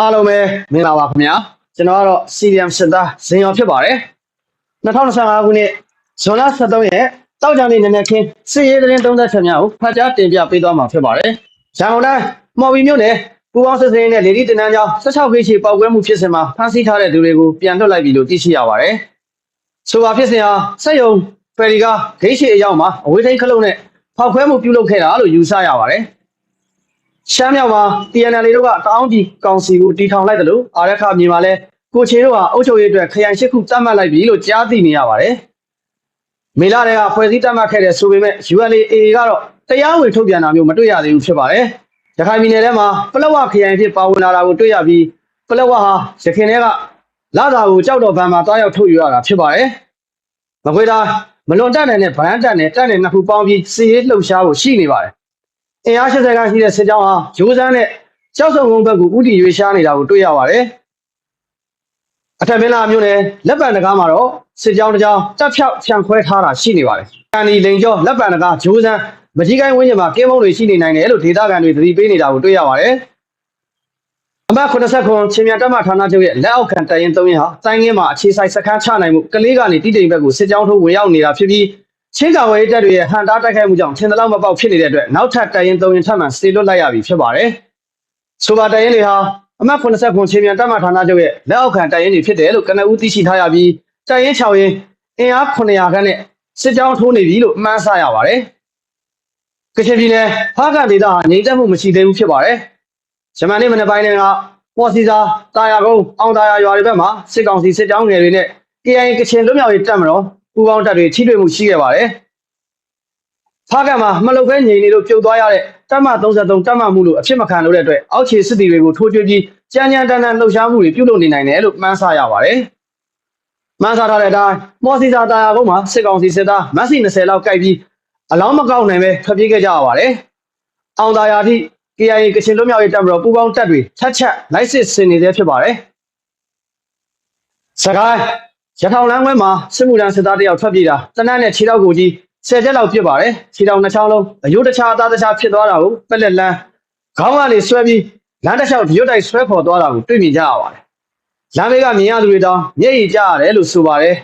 အားလုံးပဲမင်္ဂလာပါခင်ဗျာကျွန်တော်ကတော့ CDM စစ်သားဇင်ရော်ဖြစ်ပါတယ်2025ခုနှစ်ဇွန်လ23ရက်တောက်ကြနေ့နည်းနည်းခင်းစစ်ရေးသတင်းသုံးသက်ချက်များကိုဖတ်ကြားတင်ပြပေးသွားမှာဖြစ်ပါတယ်ရန်ကုန်တိုင်းမော်ဘီမြို့နယ်ပူပေါင်းစစ်စင်းနဲ့လေဒီတင်နန်းကျောင်း16ခေတ်ချီပောက်ကွဲမှုဖြစ်စဉ်မှာဖမ်းဆီးထားတဲ့သူတွေကိုပြန်လွှတ်လိုက်ပြီလို့သိရှိရပါတယ်ဆိုပါဖြစ်စဉ်ဟာစက်ယုံဖယ်ရီကဂိတ်ရှိအရောက်မှာအဝေးထိန်ခလုံးနဲ့ဖောက်ခွဲမှုပြုလုပ်ခဲ့တာလို့ယူဆရပါတယ် ရှမ်းမြောက်မှာ TNL တို့ကတောင်းပြည်ကောင်စီကိုတီထောင်လိုက်တယ်လို့အာရခမြေမှာလဲကိုချေတို့ဟာအုပ်ချုပ်ရေးအတွက်ခရိုင်ရှိခုတတ်မှတ်လိုက်ပြီလို့ကြားသိနေရပါတယ်။မေလာတွေကဖွဲ့စည်းတတ်မှတ်ခဲ့တဲ့ဆိုပေမဲ့ ULA ကတော့တရားဝင်ထုတ်ပြန်တာမျိုးမတွေ့ရသေးဘူးဖြစ်ပါတယ်။ရခိုင်ပြည်နယ်ထဲမှာပလောဝခရိုင်ဖြစ်ပါဝင်လာတာကိုတွေ့ရပြီးပလောဝဟာရခိုင်ထဲကလာတာကိုကြောက်တော့ဗန်မှာတွားရောက်ထုတ်ယူရတာဖြစ်ပါတယ်။မကွေးသားမလွန်တက်နိုင်တဲ့ဗရန်တက်နဲ့တက်နဲ့နှစ်ခုပေါင်းပြီးစီရေးလှုပ်ရှားဖို့ရှိနေပါတယ်။ အင်အား80ခန်းရှိတဲ့စစ်ကြောင်းဟာဂျိုးစန်းနဲ့ကြောက်စုံကုန်းဘက်ကိုဥတီရွေးရှားနေတာကိုတွေ့ရပါတယ်။အထက်မင်းလာမြို့နယ်လက်ပံတကားမှာတော့စစ်ကြောင်းတစ်ကြောင်းတက်ဖြောက်ဖြန့်ခွဲထားတာရှိနေပါတယ်။ကန်ဒီလိန်ကျော်လက်ပံတကားဂျိုးစန်းမကြီးကိုင်းဝင်းကျင်မှာကင်းမုံတွေရှိနေနိုင်တယ်လို့ဒေသခံတွေသတိပေးနေတာကိုတွေ့ရပါတယ်။အမှတ်89ချင်းမြန်တပ်မဌာနချုပ်ရဲ့လက်အောက်ခံတပ်ရင်း3ရင်းဟာတိုင်းရင်းမှာအခြေစိုက်စခန်းချနိုင်မှုကလေးကနေတိတိမ်ဘက်ကိုစစ်ကြောင်းထိုးဝင်ရောက်နေတာဖြစ်ပြီး ချင်းကောင်ဝေးတပ်တွေရဲ့ဟန်တာတိုက်ခိုက်မှုကြောင့်ထင်သလောက်မပေါက်ဖြစ်နေတဲ့အတွက်နောက်ထပ်တပ်ရင်း၃ရင်းထပ်မံစေလွတ်လိုက်ရပြီဖြစ်ပါတယ်။ဆိုပါတပ်ရင်းတွေဟာအမှတ်89ချင်းမြန်တပ်မဌာနချုပ်ရဲ့လက်အောက်ခံတပ်ရင်းတွေဖြစ်တယ်လို့ကနဦးသိရှိထားရပြီးတပ်ရင်း6ရင်းအင်အား900ခန်းနဲ့စစ်ကြောင်းထိုးနေပြီလို့မှန်းဆရပါတယ်။ကချင်ပြည်နယ်ဖားကန်ဒေသဟာငြိမ်သက်မှုမရှိသေးဘူးဖြစ်ပါတယ်။ဂျမန်နေ့မနေ့ပိုင်းကပေါ်စီစာတာယာကုန်းအောင်တာယာရွာတွေဘက်မှာစစ်ကောင်စီစစ်ကြောင်းငယ်တွေနဲ့ KIA ကချင်လွတ်မြောက်ရေးတပ်မတော် ပူးပေါင်းတပ်တွေထိတွေ့မှုရှိခဲ့ပါတယ်။ဖားကံမှာမလုတ်ပဲငြိမ်နေလို့ပြုတ်သွားရတဲ့တပ်မ33တပ်မမှုလို့အဖြစ်မခံလို့တဲ့အတွက်အောက်ခြေစစ်တီတွေကိုထိုးကြွပြီးကြမ်းကြမ်းတမ်းတမ်းလှုပ်ရှားမှုတွေပြုလုပ်နေနိုင်တယ်လို့မှန်းဆရပါတယ်။မှန်းဆထားတဲ့အတိုင်းမော်စီစာတာယာကုန်းမှာစစ်ကောင်စီစစ်သားမက်ဆီ20လောက်ကိုက်ပြီးအလောင်းမကောက်နိုင်ပဲထွက်ပြေးခဲ့ကြရပါတယ်။အောင်တာယာထိ KIA ကချင်လွတ်မြောက်ရေးတပ်မတော်ပူးပေါင်းတပ်တွေထက်ချက်လိုက်စစ်ဆင်နေသေးဖြစ်ပါတယ်။စကိုင်း ရထောင်လမ်းခွဲမှာစစ်မှုထမ်းစစ်သားတယောက်ထွက်ပြေးတာတနက်နဲ့ခြေထောက်ကိုကြီးဆယ်ချက်လောက်ပြစ်ပါတယ်ခြေထောက်နှစ်ချောင်းလုံးအယုတ်တခြားအသားတခြားဖြစ်သွားတာကိုပက်လက်လန်းခေါင်းကနေဆွဲပြီးလမ်းတစ်လျှောက်ရွတ်တိုက်ဆွဲခေါ်သွားတာကိုတွေ့မြင်ကြရပါတယ်လမ်းဘေးကမြင်ရသူတွေတောင်မျက်ရည်ကျရတယ်လို့ဆိုပါတယ်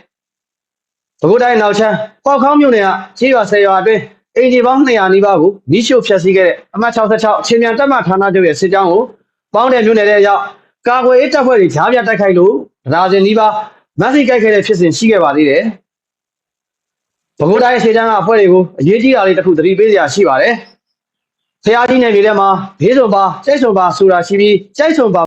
ဘကုတိုင်းနောက်ချမ်းပေါက်ခေါင်းမြို့နယ်ကခြေရွာဆယ်ရွာအတွင်းအင်ဂျီပေါင်း200နီးပါးကိုမိရှို့ဖျက်ဆီးခဲ့တဲ့အမှတ်66အချင်းမြန်တပ်မဌာနချုပ်ရဲ့စစ်ကြောင်းကိုပေါင်းတဲ့မြို့နယ်ရဲ့ရောက်ကာကွယ်ရေးတပ်ဖွဲ့တွေကြားပြတိုက်ခိုက်လို့ဒါဇင်နီးပါး မက်ဆီကြိုက်ခဲ့တဲ့ဖြစ်စဉ်ရှိခဲ့ပါသေးတယ်။ဘကုတိုင်းအခြေချမ်းကအဖွဲ့တွေကိုအရေးကြီးတာလေးတစ်ခုသတိပေးစရာရှိပါတယ်။ဖျားကြီးနယ်မြေထဲမှာဘေးစုံပါစိတ်စုံပါဆိုတာရှိပြီးစိတ်စုံပါ